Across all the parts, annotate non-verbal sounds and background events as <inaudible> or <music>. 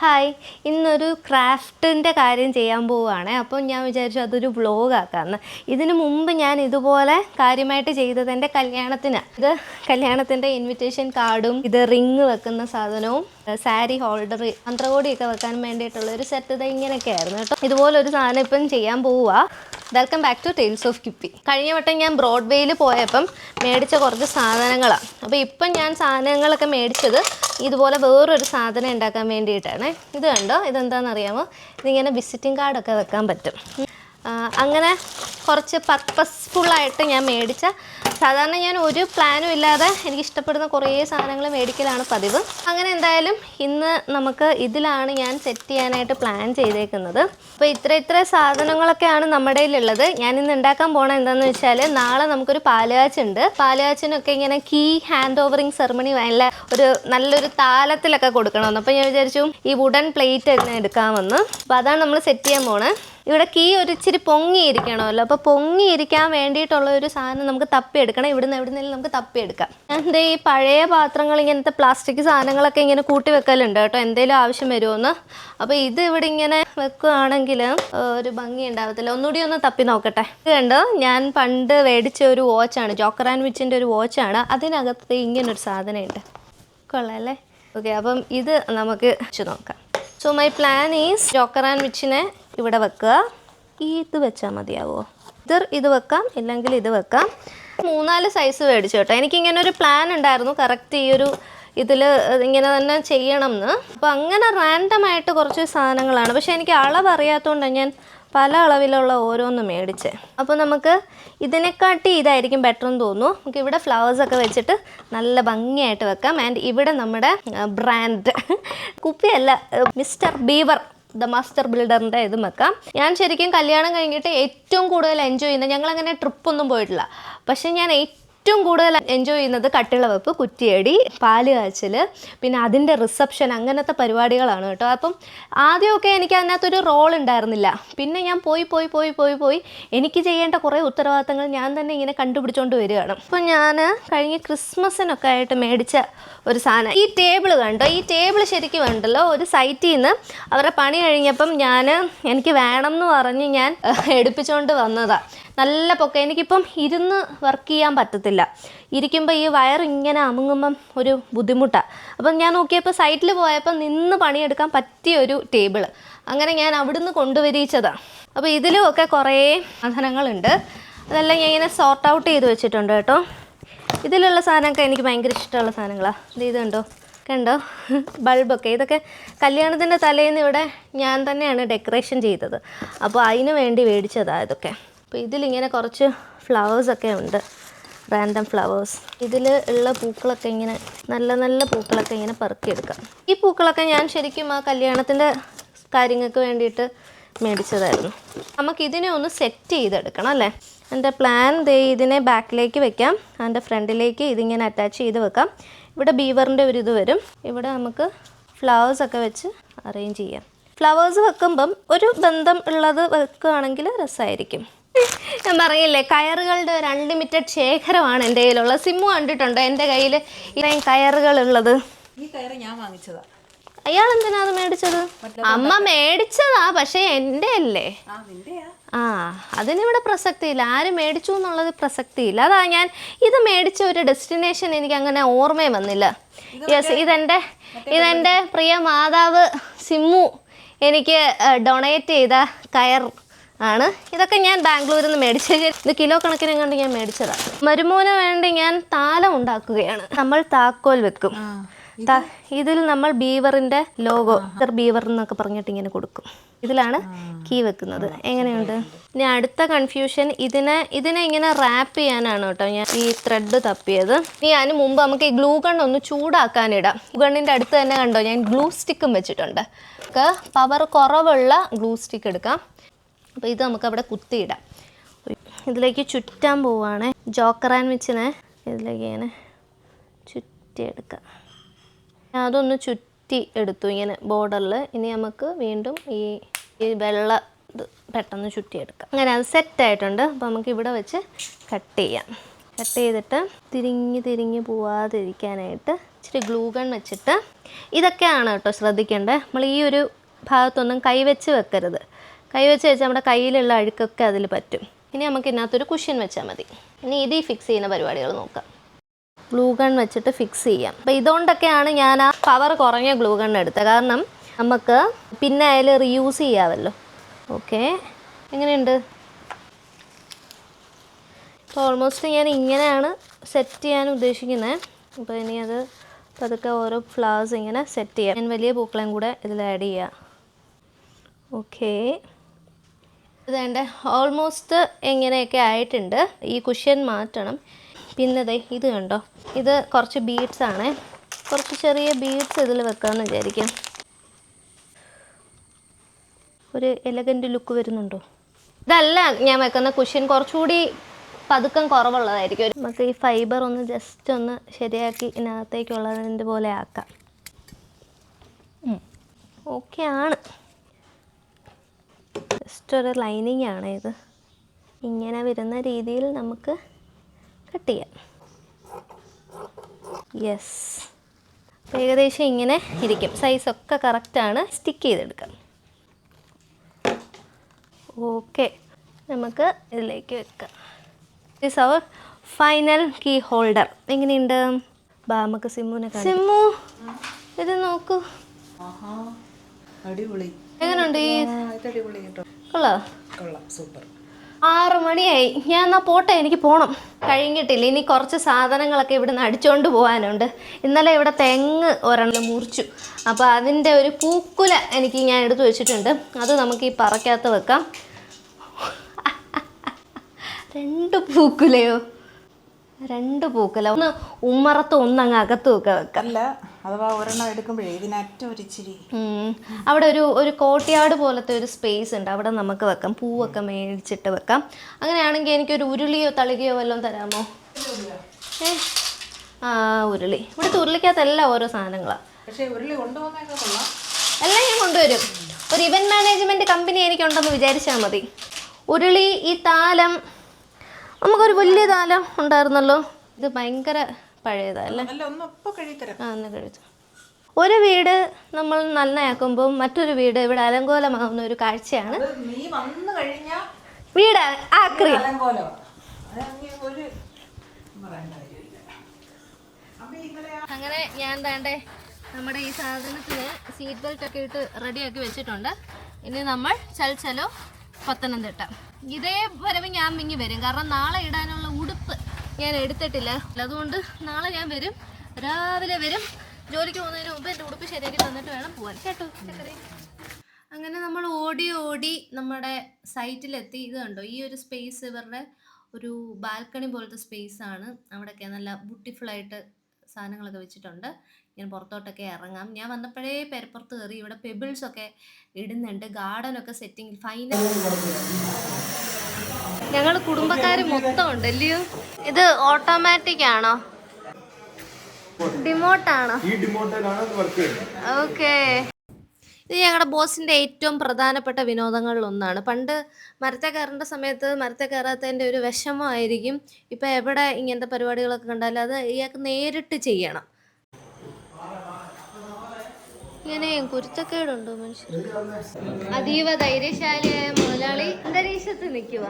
Hi. ഇന്നൊരു ക്രാഫ്റ്റിന്റെ കാര്യം ചെയ്യാൻ പോവുകയാണ്. അപ്പോൾ ഞാൻ വിചാരിച്ചു അതൊരു വ്ലോഗ് ആക്കാമെന്ന് ഇതിനു മുമ്പ് ഞാൻ ഇതുപോലെ കാര്യമായിട്ട് ചെയ്തത് എന്റെ കല്യാണത്തിന്. ഇത് കല്യാണത്തിന്റെ ഇൻവിറ്റേഷൻ കാർഡും ഇത് റിങ് വെക്കുന്ന സാധനവും സാരി ഹോൾഡർ മന്ത്രകോടിയൊക്കെ വെക്കാൻ വേണ്ടിയിട്ടുള്ള ഒരു സെറ്റ് ഇത് ഇങ്ങനെയൊക്കെ ആയിരുന്നു കേട്ടോ. ഇതുപോലൊരു സാധനം ഇപ്പം ചെയ്യാൻ പോവുക. Welcome back to tales of Kippy കഴിഞ്ഞ വട്ടം ഞാൻ ബ്രോഡ്വേയിൽ പോയപ്പം മേടിച്ച കുറച്ച് സാധനങ്ങളാണ് അപ്പോൾ ഇപ്പം ഞാൻ സാധനങ്ങളൊക്കെ മേടിച്ചത് ഇതുപോലെ വേറൊരു സാധനം ഉണ്ടാക്കാൻ വേണ്ടിയിട്ടാണ്. ഇത് കണ്ടോ? ഇതെന്താണെന്നറിയാമോ ഇതിങ്ങനെ വിസിറ്റിംഗ് കാർഡൊക്കെ വെക്കാൻ പറ്റും. അങ്ങനെ കുറച്ച് പർപ്പസ്ഫുള്ളായിട്ട് ഞാൻ മേടിച്ച സാധാരണ ഞാൻ ഒരു പ്ലാനും ഇല്ലാതെ എനിക്ക് ഇഷ്ടപ്പെടുന്ന കുറേ സാധനങ്ങൾ മേടിക്കലാണ് പതിവ്. അങ്ങനെ എന്തായാലും ഇന്ന് നമുക്ക് ഇതിലാണ് ഞാൻ സെറ്റ് ചെയ്യാനായിട്ട് പ്ലാൻ ചെയ്തേക്കുന്നത്. അപ്പോൾ ഇത്ര ഇത്ര സാധനങ്ങളൊക്കെയാണ് നമ്മുടെ കയ്യിലുള്ളത്. ഞാൻ ഇന്ന് ഉണ്ടാക്കാൻ പോണ എന്താണെന്ന് വെച്ചാൽ നാളെ നമുക്കൊരു പാലുകാച്ചുണ്ട് പാലുകാച്ചിനൊക്കെ ഇങ്ങനെ കീ ഹാൻഡ് ഓവറിങ് സെറമണി നല്ല ഒരു നല്ലൊരു താലത്തിലൊക്കെ കൊടുക്കണമെന്ന്. അപ്പോൾ ഞാൻ വിചാരിച്ചു ഈ വുഡൻ പ്ലേറ്റ് തന്നെ എടുക്കാമെന്ന്. അപ്പോൾ അതാണ് നമ്മൾ സെറ്റ് ചെയ്യാൻ പോണേ. ഇവിടെ കീ ഒരു ഇച്ചിരി പൊങ്ങിയിരിക്കണമല്ലോ. അപ്പോൾ പൊങ്ങിയിരിക്കാൻ വേണ്ടിയിട്ടുള്ള ഒരു സാധനം നമുക്ക് തപ്പിയെടുക്കണം. ഇവിടുന്ന് എവിടുന്നെങ്കിലും നമുക്ക് തപ്പിയെടുക്കാം. എന്താ ഈ പഴയ പാത്രങ്ങൾ ഇങ്ങനത്തെ പ്ലാസ്റ്റിക് സാധനങ്ങളൊക്കെ ഇങ്ങനെ കൂട്ടി വെക്കലുണ്ട് കേട്ടോ. എന്തെങ്കിലും ആവശ്യം വരുമെന്ന്. അപ്പോൾ ഇത് ഇവിടെ ഇങ്ങനെ വെക്കുകയാണെങ്കിൽ ഒരു ഭംഗി ഉണ്ടാവത്തില്ല. ഒന്നുകൂടി ഒന്ന് തപ്പി നോക്കട്ടെ. കണ്ടോ? ഞാൻ പണ്ട് മേടിച്ച ഒരു വാച്ചാണ് ജോക്കർ ആൻഡ് വിച്ചിന്റെ ഒരു വാച്ചാണ് അതിനകത്ത് ഇങ്ങനൊരു സാധനമുണ്ട്. കൊള്ളാല്ലേ? ഓക്കെ അപ്പം ഇത് നമുക്ക് വെച്ച് നോക്കാം. So my plan is joker and വിച്ചിനെ ഇവിടെ വെക്കുക. ഇത് വെച്ചാൽ മതിയാവോ? ഇത് ഇത് വെക്കാം ഇല്ലെങ്കിൽ ഇത് വെക്കാം. മൂന്നാൽ സൈസ് മേടിച്ചു കേട്ടോ. എനിക്കിങ്ങനെ ഒരു പ്ലാൻ ഉണ്ടായിരുന്നു. കറക്റ്റ് ഈ ഒരു ഇതിൽ ഇങ്ങനെ തന്നെ ചെയ്യണം എന്ന് അപ്പോൾ അങ്ങനെ റാൻഡമായിട്ട് കുറച്ച് സാധനങ്ങളാണ്. പക്ഷേ എനിക്ക് അളവ് അറിയാത്തതുകൊണ്ടാണ് ഞാൻ പല അളവിലുള്ള ഓരോന്ന് മേടിച്ചേ. അപ്പോൾ നമുക്ക് ഇതിനെക്കാട്ടി ഇതായിരിക്കും ബെറ്റർ എന്ന് തോന്നുന്നു. നമുക്ക് ഇവിടെ ഫ്ലവേഴ്സ് ഒക്കെ വെച്ചിട്ട് നല്ല ഭംഗിയായിട്ട് വെക്കാം. ആൻഡ് ഇവിടെ നമ്മുടെ ബ്രാൻഡ് കുപ്പിയല്ല മിസ്റ്റർ ബീവർ ദ മാസ്റ്റർ ബിൽഡറിന്റെ ഇതും വെക്കാം. ഞാൻ ശരിക്കും കല്യാണം കഴിഞ്ഞിട്ട് ഏറ്റവും കൂടുതൽ എൻജോയ് ചെയ്യുന്നത് ഞങ്ങളങ്ങനെ ട്രിപ്പൊന്നും പോയിട്ടില്ല. പക്ഷേ ഞാൻ ഏറ്റവും കൂടുതൽ എൻജോയ് ചെയ്യുന്നത് കട്ടിള വെപ്പ് കുറ്റിയടി പാൽ കാച്ചൽ പിന്നെ അതിന്റെ റിസപ്ഷൻ അങ്ങനത്തെ പരിപാടികളാണ് കേട്ടോ. അപ്പം ആദ്യമൊക്കെ എനിക്ക് അതിനകത്തൊരു റോൾ ഉണ്ടായിരുന്നില്ല. പിന്നെ ഞാൻ പോയി പോയി പോയി പോയി പോയി എനിക്ക് ചെയ്യേണ്ട കുറേ ഉത്തരവാദിത്തങ്ങൾ ഞാൻ തന്നെ ഇങ്ങനെ കണ്ടുപിടിച്ചോണ്ട് വരികയാണ്. അപ്പം ഞാൻ കഴിഞ്ഞ ക്രിസ്മസിനൊക്കെ ആയിട്ട് മേടിച്ച ഒരു സാധനം. ഈ ടേബിൾ കണ്ടോ? ഈ ടേബിൾ ശരിക്കും ഉണ്ടല്ലോ ഒരു സൈറ്റിൽ നിന്ന് അവരുടെ പണി കഴിഞ്ഞപ്പം ഞാൻ എനിക്ക് വേണം എന്ന് പറഞ്ഞ് ഞാൻ എടുപ്പിച്ചുകൊണ്ട് വന്നതാണ് നല്ല പൊക്ക. എനിക്കിപ്പം ഇരുന്ന് വർക്ക് ചെയ്യാൻ പറ്റത്തില്ല. ഇരിക്കുമ്പോൾ ഈ വയർ ഇങ്ങനെ അമുങ്ങുമ്പം ഒരു ബുദ്ധിമുട്ടാണ് അപ്പം ഞാൻ നോക്കിയപ്പോൾ സൈറ്റിൽ പോയപ്പോൾ നിന്ന് പണിയെടുക്കാൻ പറ്റിയ ഒരു ടേബിൾ അങ്ങനെ ഞാൻ അവിടുന്ന് കൊണ്ടുവരിച്ചതാണ് അപ്പോൾ ഇതിലും ഒക്കെ കുറേ സാധനങ്ങളുണ്ട്. അതെല്ലാം ഞാൻ ഇങ്ങനെ സോർട്ട് ഔട്ട് ചെയ്ത് വെച്ചിട്ടുണ്ട് കേട്ടോ. ഇതിലുള്ള സാധനമൊക്കെ എനിക്ക് ഭയങ്കര ഇഷ്ടമുള്ള സാധനങ്ങളാണ് ഇത് ഇതുണ്ടോ കണ്ടോ? കണ്ടോ ബൾബൊക്കെ ഇതൊക്കെ കല്യാണത്തിന്റെ തലേന്ന് ഇവിടെ ഞാൻ തന്നെയാണ് ഡെക്കറേഷൻ ചെയ്തത്. അപ്പോൾ അതിന് വേണ്ടി മേടിച്ചതാണ് ഇതൊക്കെ. അപ്പോൾ ഇതിലിങ്ങനെ കുറച്ച് ഫ്ലവേഴ്സൊക്കെ ഉണ്ട്. റാൻഡം ഫ്ലവേഴ്സ് ഇതിൽ ഉള്ള പൂക്കളൊക്കെ ഇങ്ങനെ നല്ല നല്ല പൂക്കളൊക്കെ ഇങ്ങനെ പെറുക്കിയെടുക്കാം. ഈ പൂക്കളൊക്കെ ഞാൻ ശരിക്കും ആ കല്യാണത്തിന്റെ കാര്യങ്ങൾക്ക് വേണ്ടിയിട്ട് മേടിച്ചതായിരുന്നു. നമുക്ക് ഇതിനെ ഒന്ന് സെറ്റ് ചെയ്തെടുക്കണം അല്ലേ? എന്റെ പ്ലാൻ ദേ ഇതിനെ ബാക്കിലേക്ക് വെക്കാം. അതിന്റെ ഫ്രണ്ടിലേക്ക് ഇതിങ്ങനെ അറ്റാച്ച് ചെയ്ത് വെക്കാം. ഇവിടെ ബീവറിന്റെ ഒരു ഇത് വരും. ഇവിടെ നമുക്ക് ഫ്ലവേഴ്സ് ഒക്കെ വെച്ച് അറേഞ്ച് ചെയ്യാം. ഫ്ലവേഴ്സ് വെക്കുമ്പം ഒരു ബന്ധം ഉള്ളത് വെക്കുകയാണെങ്കിൽ രസമായിരിക്കും. ഞാൻ പറയില്ലേ കയറുകളുടെ ഒരു അൺലിമിറ്റഡ് ശേഖരമാണ് എന്റെ കയ്യിലുള്ളത്. സിമ്മു കണ്ടിട്ടുണ്ടോ എന്റെ കയ്യിൽ ഇത്രയും കയറുകളുള്ളത്? ഈ കയറ് ഞാൻ വാങ്ങിച്ചതാ. അയാൾ എന്തിനാ അത് മേടിച്ചത്? അമ്മ മേടിച്ചതാ പക്ഷെ എന്റെ അല്ലേ ആ അതിനിവിടെ പ്രസക്തിയില്ല. ആര് മേടിച്ചു എന്നുള്ളത് പ്രസക്തിയില്ല. അതാ ഞാൻ ഇത് മേടിച്ച ഒരു ഡെസ്റ്റിനേഷൻ എനിക്ക് അങ്ങനെ ഓർമ്മയും വന്നില്ല. യെസ് ഇതെന്റെ ഇതെന്റെ പ്രിയ മാതാവ് സിമ്മു എനിക്ക് ഡൊണേറ്റ് ചെയ്ത കയർ. ആണ്. ഇതൊക്കെ ഞാൻ ബാംഗ്ലൂരിൽ നിന്ന് മേടിച്ചത്. ഇത് കിലോ കണക്കിന് കണ്ട് ഞാൻ മേടിച്ചതാണ് മരുമോന് വേണ്ടി ഞാൻ താലം ഉണ്ടാക്കുകയാണ്. നമ്മൾ താക്കോൽ വെക്കും. ഇതിൽ നമ്മൾ ബീവറിന്റെ ലോഗോ ബീവർ എന്നൊക്കെ പറഞ്ഞിട്ട് ഇങ്ങനെ കൊടുക്കും. ഇതിലാണ് കീ വെക്കുന്നത്. എങ്ങനെയുണ്ട്? ഇനി അടുത്ത കൺഫ്യൂഷൻ ഇതിനെ ഇതിനെ ഇങ്ങനെ റാപ്പ് ചെയ്യാനാണ് കേട്ടോ ഞാൻ ഈ ത്രെഡ് തപ്പിയത്. ഇനി അതിന് മുമ്പ് നമുക്ക് ഈ ഗ്ലൂ ഗൺ ഒന്ന് ചൂടാക്കാനിടാം. ഗണ്ണിന്റെ അടുത്ത് തന്നെ കണ്ടോ ഞാൻ ഗ്ലൂ സ്റ്റിക്കും വെച്ചിട്ടുണ്ട്. നമുക്ക് പവർ കുറവുള്ള ഗ്ലൂ സ്റ്റിക്ക് എടുക്കാം. അപ്പോൾ ഇത് നമുക്ക് അവിടെ കുത്തിയിടാം. ഇതിലേക്ക് ചുറ്റാൻ പോവുകയാണ് ആൻഡ് വെച്ചിനെ ഇതിലേക്ക് ഇങ്ങനെ ചുറ്റിയെടുക്കാം. അതൊന്ന് ചുറ്റി എടുത്തു ഇങ്ങനെ ബോർഡറിൽ. ഇനി നമുക്ക് വീണ്ടും ഈ ഈ വെള്ള ഇത് പെട്ടെന്ന് ചുറ്റിയെടുക്കാം. അങ്ങനെ അത് സെറ്റായിട്ടുണ്ട് അപ്പോൾ നമുക്ക് ഇവിടെ വെച്ച് കട്ട് ചെയ്യാം. കട്ട് ചെയ്തിട്ട് തിരിഞ്ഞ് തിരിഞ്ഞ് പോവാതിരിക്കാനായിട്ട് ഇച്ചിരി ഗ്ലൂഗൺ വെച്ചിട്ട് ഇതൊക്കെയാണ് കേട്ടോ ശ്രദ്ധിക്കേണ്ടത്. നമ്മൾ ഈ ഒരു ഭാഗത്തൊന്നും കൈവച്ച് വെക്കരുത്. കൈവച്ച് വെച്ചാൽ നമ്മുടെ കയ്യിലുള്ള അഴുക്കൊക്കെ അതിൽ പറ്റും. ഇനി നമുക്ക് ഇതിനകത്തൊരു കുഷ്യൻ വെച്ചാൽ മതി. ഇനി ഇത് ഫിക്സ് ചെയ്യുന്ന പരിപാടികൾ നോക്കാം. ഗ്ലൂ ഗൺ വെച്ചിട്ട് ഫിക്സ് ചെയ്യാം. അപ്പോൾ ഇതുകൊണ്ടൊക്കെയാണ് ഞാൻ ആ പവർ കുറഞ്ഞ ഗ്ലൂ ഗൺ എടുത്തത്. കാരണം നമുക്ക് പിന്നെ അതിൽ റീയൂസ് ചെയ്യാമല്ലോ ഓക്കെ എങ്ങനെയുണ്ട്? ഇപ്പോൾ ഓൾമോസ്റ്റ് ഞാൻ ഇങ്ങനെയാണ് സെറ്റ് ചെയ്യാൻ ഉദ്ദേശിക്കുന്നത് അപ്പോൾ ഇനി അത് പതുക്കെ ഓരോ ഫ്ലവേഴ്സ് ഇങ്ങനെ സെറ്റ് ചെയ്യാം. ഞാൻ വലിയ പൂക്കളെയും കൂടെ ഇതിൽ ആഡ് ചെയ്യാം. ഓക്കേ ഇത് വേണ്ട ഓൾമോസ്റ്റ് എങ്ങനെയൊക്കെ ആയിട്ടുണ്ട്. ഈ കുഷ്യൻ മാറ്റണം. പിന്നെ ദേ ഇത് കണ്ടോ? ഇത് കുറച്ച് ബീഡ്സ് ആണ്. കുറച്ച് ചെറിയ ബീഡ്സ് ഇതിൽ വെക്കാമെന്ന് വിചാരിക്കാം. ഒരു എലഗന്റ് ലുക്ക് വരുന്നുണ്ടോ? ഇതല്ല ഞാൻ വെക്കുന്ന കുഷ്യൻ കുറച്ചുകൂടി പതുക്കം കുറവുള്ളതായിരിക്കും. നമുക്ക് ഈ ഫൈബർ ഒന്ന് ജസ്റ്റ് ഒന്ന് ശരിയാക്കി ഇതിനകത്തേക്കുള്ളതിന്റെ പോലെ ആക്കാം. ഓക്കെ ആണ്. ജസ്റ്റ് ഒരു ലൈനിങ് ആണ് ഇത്. ഇങ്ങനെ വരുന്ന രീതിയിൽ നമുക്ക് കട്ട് ചെയ്യാം. യെസ് ഏകദേശം ഇങ്ങനെ ഇരിക്കും. സൈസൊക്കെ കറക്റ്റാണ് സ്റ്റിക്ക് ചെയ്തെടുക്കാം. ഓക്കെ നമുക്ക് ഇതിലേക്ക് വെക്കാം. This our final key holder എങ്ങനെയുണ്ട്? ബാ നമുക്ക് സിമ്മുനെ സിമ്മു ഇത് നോക്കൂ. അടിപൊളി. എങ്ങനെയുണ്ട് കേട്ടോ. കൊള്ളാ. കൊള്ളാം സൂപ്പർ. ആറ് മണിയായി. ഞാൻ എന്നാ പോട്ടെ എനിക്ക് പോകണം കഴിഞ്ഞിട്ടില്ല. ഇനി കുറച്ച് സാധനങ്ങളൊക്കെ ഇവിടുന്ന് അടിച്ചുകൊണ്ട് പോകാനുണ്ട് ഇന്നലെ ഇവിടെ തെങ്ങ് ഒരെണ്ണം മുറിച്ചു. അപ്പോൾ അതിന്റെ ഒരു പൂക്കുല എനിക്ക് ഞാൻ എടുത്തു വെച്ചിട്ടുണ്ട്. അത് നമുക്ക് ഈ പറക്കാത്ത വെക്കാം. <laughs> രണ്ട് പൂക്കുലയോ? രണ്ട് പൂക്കല. ഒന്ന് ഉമ്മറത്ത് ഒന്നങ്ങ് അകത്ത് ഒക്കെ വെക്കാം. അല്ല അഥവാ ഒരെണ്ണം എടുക്കുമ്പോഴേ ഇതിനറ്റ ഒരു ഇച്ചിരി. അവിടെ ഒരു ഒരു കോട്ടയാട് പോലത്തെ ഒരു സ്പേസ് ഉണ്ട്. അവിടെ നമുക്ക് വെക്കാം. പൂവൊക്കെ മേടിച്ചിട്ട് വെക്കാം. അങ്ങനെയാണെങ്കിൽ എനിക്കൊരു ഉരുളിയോ തളികയോ വല്ലതും തരാമോ? ഏ? ആ ഉരുളി. ഇവിടുത്തെ ഉരുളിക്കകത്തെല്ലാം ഓരോ സാധനങ്ങളാണ് പക്ഷേ ഉരുളി എല്ലാം ഞാൻ കൊണ്ടുവരും. ഒരു ഇവന്റ് മാനേജ്മെന്റ് കമ്പനി എനിക്കുണ്ടെന്ന് വിചാരിച്ചാൽ മതി. ഉരുളി ഈ താലം നമുക്കൊരു വലിയ താലം ഉണ്ടായിരുന്നല്ലോ. ഇത് ഭയങ്കര പഴയതല്ലേ ആ ഒന്ന് കഴിച്ചു ഒരു വീട് നമ്മൾ നന്നാക്കുമ്പോൾ മറ്റൊരു വീട് ഇവിടെ അലങ്കോലമാകുന്ന ഒരു കാഴ്ചയാണ്. വീട് ആക്രി അങ്ങനെ ഞാൻ താണ്ടേ നമ്മുടെ ഈ സാധനത്തിന് സീറ്റ് ബെൽറ്റ് ഒക്കെ ഇട്ട് റെഡിയാക്കി വെച്ചിട്ടുണ്ട്. ഇനി നമ്മൾ ചൽച്ചലോ പത്തനംതിട്ട. ഇതേ വരവ് ഞാൻ മിങ്ങി വരും. കാരണം നാളെ ഇടാനുള്ള ഉടുപ്പ് ഞാൻ എടുത്തിട്ടില്ല. അതുകൊണ്ട് നാളെ ഞാൻ വരും. രാവിലെ വരും. ജോലിക്ക് പോകുന്നതിന് മുമ്പ് എന്റെ ഉടുപ്പ് ശരിയാക്കി തന്നിട്ട് വേണം പോകാൻ കേട്ടോ? അങ്ങനെ നമ്മൾ ഓടി ഓടി നമ്മുടെ സൈറ്റിലെത്തി. ഇത് കണ്ടോ? ഈ ഒരു സ്പേസ് ഇവരുടെ ഒരു ബാൽക്കണി പോലത്തെ സ്പേസ് ആണ്. അവിടെയൊക്കെ നല്ല ബ്യൂട്ടിഫുൾ ആയിട്ട് സാധനങ്ങളൊക്കെ വെച്ചിട്ടുണ്ട്. ഇങ്ങനെ പുറത്തോട്ടൊക്കെ ഇറങ്ങാം. ഞാൻ വന്നപ്പോഴേ പെരപ്പുറത്ത് കയറി ഇവിടെ പെബിൾസ് ഒക്കെ ഇടുന്നുണ്ട്. ഗാർഡൻ ഒക്കെ സെറ്റിംഗ് ഫൈനൽ ഞങ്ങൾ കുടുംബക്കാർ മൊത്തം ഉണ്ട് അല്ലയോ? ഇത് ഓട്ടോമാറ്റിക് ആണോ? ഡിമോട്ടാണോ ഈ ഡിമോട്ടിലാണ് വർക്ക് ചെയ്യുന്നത്. ഓക്കേ ഇത് ഞങ്ങളുടെ ബോസിന്റെ ഏറ്റവും പ്രധാനപ്പെട്ട വിനോദങ്ങളിൽ ഒന്നാണ്. പണ്ട് മരത്തെ കയറേണ്ട സമയത്ത് മരത്തെ കയറാത്തതിന്റെ ഒരു വിഷമമായിരിക്കും. ഇപ്പൊ എവിടെ ഇങ്ങനത്തെ പരിപാടികളൊക്കെ കണ്ടാലും അത് ഇയാൾക്ക് നേരിട്ട് ചെയ്യണം. ഇങ്ങനെ കുരുത്തക്കേടുണ്ടോ മനുഷ്യർ അതീവ ധൈര്യശാലിയായ മുതലാളി അന്തരീക്ഷത്തിൽ നിൽക്കുക.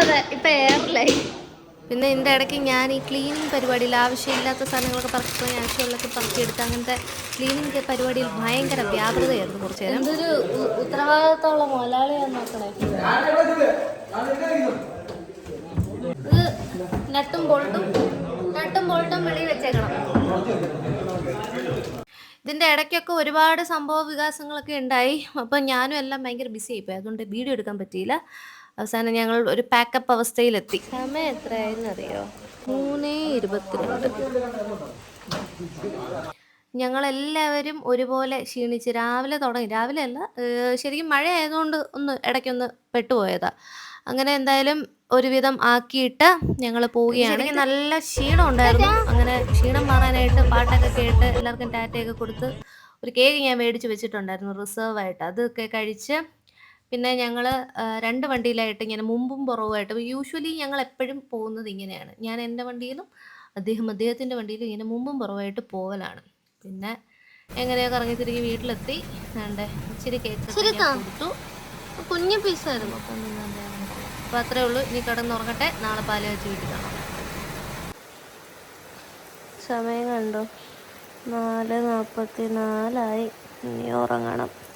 അതെ ഇപ്പം എയർലൈൻ പിന്നെ ഇതിന്റെ ഇടയ്ക്ക് ഞാൻ ഈ ക്ലീനിങ് പരിപാടിയിൽ ആവശ്യമില്ലാത്ത സാധനങ്ങളൊക്കെ പറിച്ചപ്പോൾ ആവശ്യമുള്ളൊക്കെ പറക്കിയെടുത്ത് അങ്ങനത്തെ ക്ലീനിങ് പരിപാടിയിൽ ഭയങ്കര വ്യാപൃതയായിരുന്നു കുറച്ച് നേരം. എന്തൊരു ഉത്തരവാദിത്തമുള്ള മുതലാളിയാണ് നോക്കണേ. ഇത് നട്ടും ബോൾട്ടും നട്ടും ബോൾട്ടും വെളിയിൽ വെച്ചേക്കണം. ഇതിന്റെ ഇടയ്ക്കൊക്കെ ഒരുപാട് സംഭവ വികാസങ്ങളൊക്കെ ഉണ്ടായി. അപ്പം ഞാനും എല്ലാം ഭയങ്കര ബിസി ആയിപ്പോയി. അതുകൊണ്ട് വീഡിയോ എടുക്കാൻ പറ്റിയില്ല. അവസാനം ഞങ്ങൾ ഒരു പാക്കപ്പ് അവസ്ഥയിലെത്തി. സമയം എത്രയായിരുന്നു അറിയോ മൂന്നേ ഇരുപത്തിരണ്ട്. ഞങ്ങളെല്ലാവരും ഒരുപോലെ ക്ഷീണിച്ച് രാവിലെ തുടങ്ങി. രാവിലെ അല്ല ശരിക്കും മഴ ആയതുകൊണ്ട് ഒന്ന് ഇടയ്ക്കൊന്ന് പെട്ടുപോയതാ. അങ്ങനെ എന്തായാലും ഒരുവിധം ആക്കിയിട്ട് ഞങ്ങൾ പോവുകയാണ്. എനിക്ക് നല്ല ക്ഷീണം ഉണ്ടായിരുന്നു. അങ്ങനെ ക്ഷീണം മാറാനായിട്ട് പാട്ടൊക്കെ കേട്ട് എല്ലാവർക്കും ടാറ്റയൊക്കെ കൊടുത്ത് ഒരു കേക്ക് ഞാൻ മേടിച്ച് വെച്ചിട്ടുണ്ടായിരുന്നു റിസർവ് ആയിട്ട് അതൊക്കെ കഴിച്ച് പിന്നെ ഞങ്ങൾ രണ്ട് വണ്ടിയിലായിട്ട് ഇങ്ങനെ മുമ്പും പുറവുമായിട്ട്. യൂഷ്വലി ഞങ്ങൾ എപ്പോഴും പോകുന്നത് ഇങ്ങനെയാണ്. ഞാൻ എന്റെ വണ്ടിയിലും അദ്ദേഹം അദ്ദേഹത്തിന്റെ വണ്ടിയിലും ഇങ്ങനെ മുമ്പും പുറവായിട്ട് പോകലാണ് പിന്നെ എങ്ങനെയോ കറങ്ങി തിരികെ വീട്ടിലെത്തി. വേണ്ടേ ഇച്ചിരി കേക്ക് കൊടുത്തു. കുഞ്ഞു പീസായിരുന്നു അപ്പം അപ്പോൾ അത്രേ ഉള്ളൂ. ഇനി കിടന്നുറങ്ങട്ടെ. നാളെ പാൽ വെച്ച് വീട്ടിൽ കാണാം. സമയം കണ്ടോ? നാല് നാൽപ്പത്തി നാലായി ഇനി ഉറങ്ങണം.